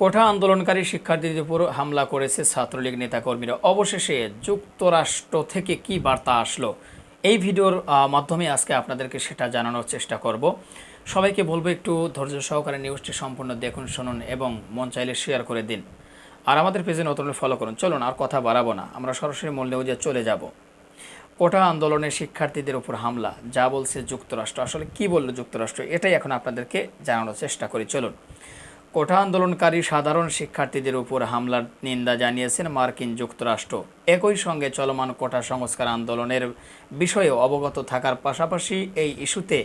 কোঠা আন্দোলনকারী শিক্ষার্থীদের উপর হামলা করেছে ছাত্রলীগ নেতাকর্মীরা। অবশেষে যুক্তরাষ্ট্র থেকে কি বার্তা আসলো? এই ভিডিওর মাধ্যমে আজকে আপনাদেরকে সেটা জানানোর চেষ্টা করব। সবাইকে বলব একটু ধৈর্য সহকারে নিউজটি সম্পূর্ণ দেখুন, শুনুন এবং মন চাইলে শেয়ার করে দিন। আর আমাদের পেজে নতুন ফলো করুন। চলুন, আর কথা বাড়াবো না। আমরা সরাসরি মূল নিউজে চলে যাব। কোটা আন্দোলনে শিক্ষার্থীদের উপর হামলা, যা বলছে যুক্তরাষ্ট্র। আসলে কি বলল যুক্তরাষ্ট্র? এটাই এখন আপনাদেরকে জানানোর চেষ্টা করি। চলুন। কোটা আন্দোলনকারী সাধারণ শিক্ষার্থীদের উপর হামলার নিন্দা জানিয়েছেন মার্কিন যুক্তরাষ্ট্র। একই সঙ্গে চলমান কোটা সংস্কার আন্দোলনের বিষয়ে অবগত থাকার পাশাপাশি এই ইস্যুতে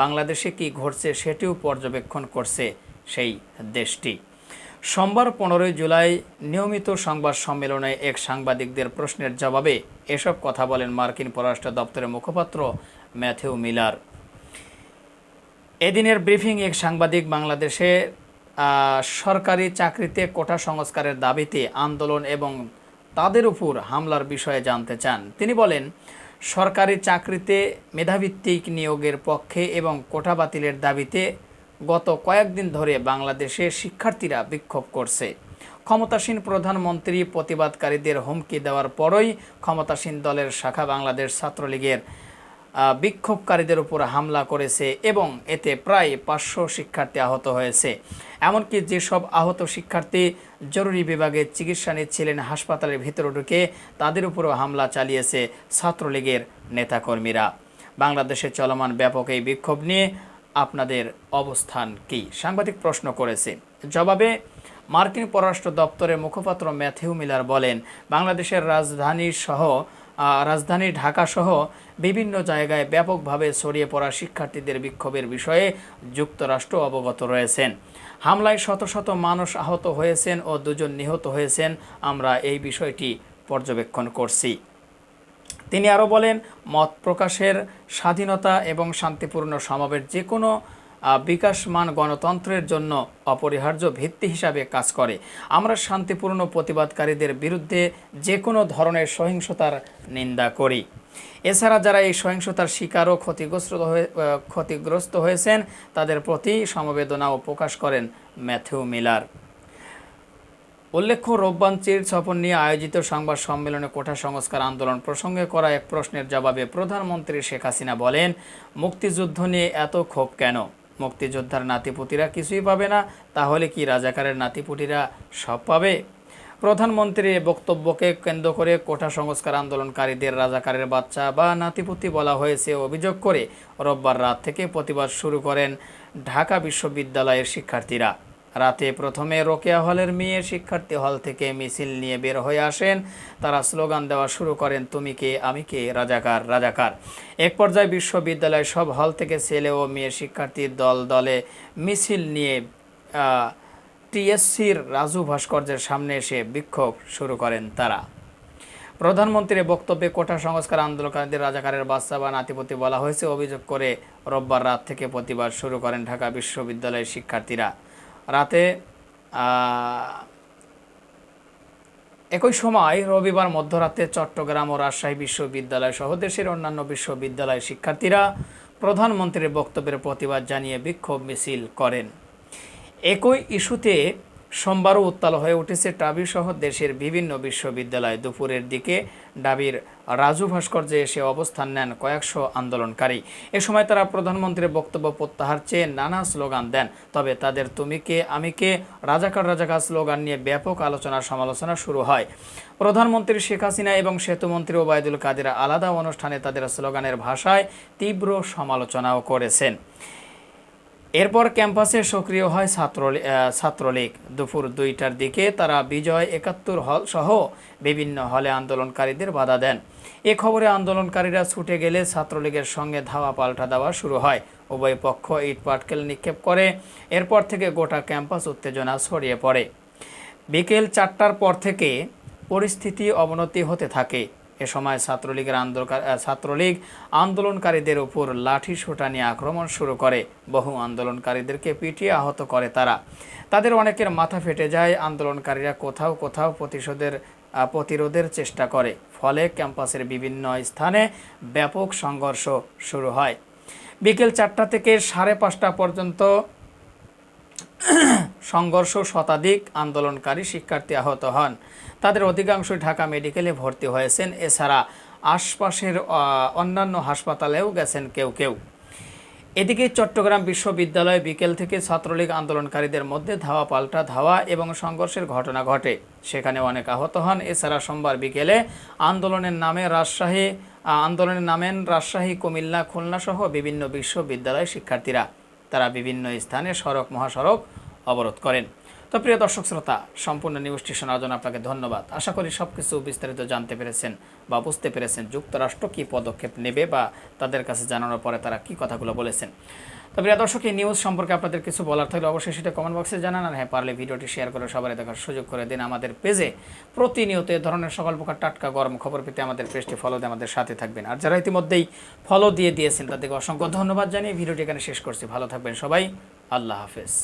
বাংলাদেশে কি ঘটছে সেটিও পর্যবেক্ষণ করছে সেই দেশটি। সোমবার পনেরোই জুলাই নিয়মিত সংবাদ সম্মেলনে এক সাংবাদিকদের প্রশ্নের জবাবে এসব কথা বলেন মার্কিন পররাষ্ট্র দপ্তরের মুখপাত্র ম্যাথিউ মিলার। এদিনের ব্রিফিং এক সাংবাদিক বাংলাদেশে সরকারি চাকরিতে কোটা সংস্কারের দাবিতে আন্দোলন এবং তাদের উপর হামলার বিষয়ে জানতে চান। তিনি বলেন, সরকারি চাকরিতে মেধাভিত্তিক নিয়োগের পক্ষে এবং কোটা বাতিলের দাবিতে গত কয়েকদিন ধরে বাংলাদেশে শিক্ষার্থীরা বিক্ষোভ করছে। ক্ষমতাসীন প্রধানমন্ত্রী প্রতিবাদকারীদের হুমকি দেওয়ার পরই ক্ষমতাসীন দলের শাখা বাংলাদেশ ছাত্রলীগের বিক্ষোভকারীদের উপর হামলা করেছে এবং এতে প্রায় পাঁচশো শিক্ষার্থী আহত হয়েছে। এমনকি যেসব আহত শিক্ষার্থী জরুরি বিভাগে চিকিৎসা নিচ্ছিলেন, হাসপাতালের ভিতরে ঢুকে তাদের উপরও হামলা চালিয়েছে ছাত্রলীগের নেতাকর্মীরা। বাংলাদেশে চলমান ব্যাপক এই বিক্ষোভ নিয়ে আপনাদের অবস্থান কি? সাংবাদিক প্রশ্ন করেছে। জবাবে, মার্কিন পররাষ্ট্র দপ্তরের মুখপাত্র ম্যাথিউ মিলার বলেন, বাংলাদেশের রাজধানী সহ রাজধানী ঢাকা সহ বিভিন্ন জায়গায় ব্যাপকভাবে ছড়িয়ে পড়া শিক্ষার্থীদের বিক্ষোভের বিষয়ে যুক্তরাষ্ট্র অবগত রয়েছেন। হামলায় শত শত মানুষ আহত হয়েছেন ও দুজন নিহত হয়েছেন। আমরা এই বিষয়টি পর্যবেক্ষণ করছি। তিনি আরও বলেন, মত প্রকাশের স্বাধীনতা এবং শান্তিপূর্ণ সমাবেশ যে কোনো বিকাশমান গণতন্ত্রের জন্য অপরিহার্য ভিত্তি হিসাবে কাজ করে। আমরা শান্তিপূর্ণ প্রতিবাদকারীদের বিরুদ্ধে যে কোনো ধরনের সহিংসতার নিন্দা করি। এছাড়া যারা এই সহিংসতার শিকার ও ক্ষতিগ্রস্ত হয়ে ক্ষতিগ্রস্ত হয়েছেন, তাদের প্রতি সমবেদনাও প্রকাশ করেন ম্যাথিউ মিলার। উল্লেখ্য রোববান চির সফর নিয়ে আয়োজিত সংবাদ সম্মেলনে কোঠা সংস্কার আন্দোলন প্রসঙ্গে করা এক প্রশ্নের জবাবে প্রধানমন্ত্রী শেখ হাসিনা বলেন, মুক্তিযুদ্ধ নিয়ে এত ক্ষোভ কেন? মুক্তিযোদ্ধার নাতিপুতিরা কিছুই পাবে না, তাহলে কি রাজাকারের নাতিপুতিরা সব পাবে? প্রধানমন্ত্রীর বক্তব্যকে কেন্দ্র করে কোটা সংস্কার আন্দোলনকারীদের রাজাকারের বাচ্চা বা নাতিপুতি বলা হয়েছে অভিযোগ করে রোববার রাত থেকে প্রতিবাদ শুরু করেন ঢাকা বিশ্ববিদ্যালয়ের শিক্ষার্থীরা। রাতে প্রথমে রোকেয়া হলের মেয়ে শিক্ষার্থী হল থেকে মিছিল নিয়ে বের হয়ে আসেন। তারা স্লোগান দেওয়া শুরু করেন, তুমি কে? আমি কে? রাজাকার রাজাকার। এক পর্যায়ে বিশ্ববিদ্যালয় সব হল থেকে ছেলে ও মেয়ে শিক্ষার্থীর দল দলে মিছিল নিয়ে টিএসসির রাজু ভাস্কর্যের সামনে এসে বিক্ষোভ শুরু করেন তারা। প্রধানমন্ত্রীর বক্তব্যে কোটা সংস্কার আন্দোলনকারীদের রাজাকারের বাচ্চা বা নাতিপতি বলা হয়েছে। অভিযোগ করে রোববার রাত থেকে প্রতিবাদ শুরু করেন ঢাকা বিশ্ববিদ্যালয়ের শিক্ষার্থীরা। রাতে একই সময় রবিবার মধ্যরাতে চট্টগ্রাম ও রাজশাহী বিশ্ববিদ্যালয় সহ দেশের অন্যান্য বিশ্ববিদ্যালয়ের শিক্ষার্থীরা প্রধানমন্ত্রীর বক্তব্যের প্রতিবাদ জানিয়ে বিক্ষোভ মিছিল করেন। একই ইস্যুতে সোমবারও উত্তাল হয়ে উঠেছে টাবি সহ দেশের বিভিন্ন বিশ্ববিদ্যালয়। দুপুরের দিকে ডাবির রাজু ভাস্কর্যে এসে অবস্থান নেন কয়েকশো আন্দোলনকারী। এ সময় তারা প্রধানমন্ত্রীর বক্তব্য প্রত্যাহার চেয়ে নানা স্লোগান দেন। তবে তাদের তুমি কে, আমি কে? রাজাকার রাজাকার স্লোগান নিয়ে ব্যাপক আলোচনা সমালোচনা শুরু হয়। প্রধানমন্ত্রী শেখ হাসিনা এবং সেতুমন্ত্রী ওবায়দুল কাদের আলাদা অনুষ্ঠানে তাদের স্লোগানের ভাষায় তীব্র সমালোচনাও করেছেন। এরপর ক্যাম্পাসে সক্রিয় হয় ছাত্র ছাত্রলীগ। দুপুর দুইটার দিকে তারা বিজয় একাত্তর হল সহ বিভিন্ন হলে আন্দোলনকারীদের বাধা দেন। এ খবরে আন্দোলনকারীরা ছুটে গেলে ছাত্রলীগের সঙ্গে ধাওয়া পাল্টা দেওয়া শুরু হয়। উভয় পক্ষ ইট পাটকেল নিক্ষেপ করে। এরপর থেকে গোটা ক্যাম্পাস উত্তেজনা ছড়িয়ে পড়ে। বিকেল চারটার পর থেকে পরিস্থিতি অবনতি হতে থাকে। এ সময় ছাত্রলীগের ছাত্রলীগ আন্দোলনকারীদের উপর লাঠি সোটা নিয়ে আক্রমণ শুরু করে। বহু আন্দোলনকারীদেরকে পিটিয়ে আহত করে তারা। তাদের অনেকের মাথা ফেটে যায়। আন্দোলনকারীরা কোথাও কোথাও প্রতিশোধের প্রতিরোধের চেষ্টা করে। ফলে ক্যাম্পাসের বিভিন্ন স্থানে ব্যাপক সংঘর্ষ শুরু হয়। বিকেল চারটা থেকে সাড়ে পাঁচটা পর্যন্ত সংঘর্ষ শতাধিক আন্দোলনকারী শিক্ষার্থী আহত হন। তাদের অধিকাংশই ঢাকা মেডিকেলে ভর্তি হয়েছেন। এছাড়া আশপাশের অন্যান্য হাসপাতালেও গেছেন কেউ কেউ। এদিকে চট্টগ্রাম বিশ্ববিদ্যালয়ে বিকেল থেকে ছাত্রলীগ আন্দোলনকারীদের মধ্যে ধাওয়া পাল্টা ধাওয়া এবং সংঘর্ষের ঘটনা ঘটে। সেখানে অনেক আহত হন। এছাড়া সোমবার বিকেলে আন্দোলনের নামে রাজশাহী আন্দোলনের নামেন রাজশাহী, কুমিল্লা খুলনা সহ বিভিন্ন বিশ্ববিদ্যালয়ের শিক্ষার্থীরা। তারা বিভিন্ন স্থানে সড়ক, মহাসড়ক অবরোধ করেন। তো প্রিয় দর্শক শ্রোতা, সম্পূর্ণ নিউজটি শোনার জন্য আপনাকে ধন্যবাদ। আশা করি সব কিছু বিস্তারিত জানতে পেরেছেন বা বুঝতে পেরেছেন যুক্তরাষ্ট্র কী পদক্ষেপ নেবে বা তাদের কাছে জানানোর পরে তারা কী কথাগুলো বলেছেন। তো প্রিয় দর্শক, এই নিউজ সম্পর্কে আপনাদের কিছু বলার থাকলে অবশ্যই সেটা কমেন্ট বক্সে জানান আর হ্যাঁ পারলে ভিডিওটি শেয়ার করে সবাই দেখার সুযোগ করে দিন। আমাদের পেজে প্রতিনিয়ত এ ধরনের সকল প্রকার টাটকা গরম খবর পেতে আমাদের পেজটি ফলো দিয়ে আমাদের সাথে থাকবেন। আর যারা ইতিমধ্যেই ফলো দিয়ে দিয়েছেন, তাদেরকে অসংখ্য ধন্যবাদ জানিয়ে ভিডিওটি এখানে শেষ করছি। ভালো থাকবেন সবাই। আল্লাহ হাফেজ।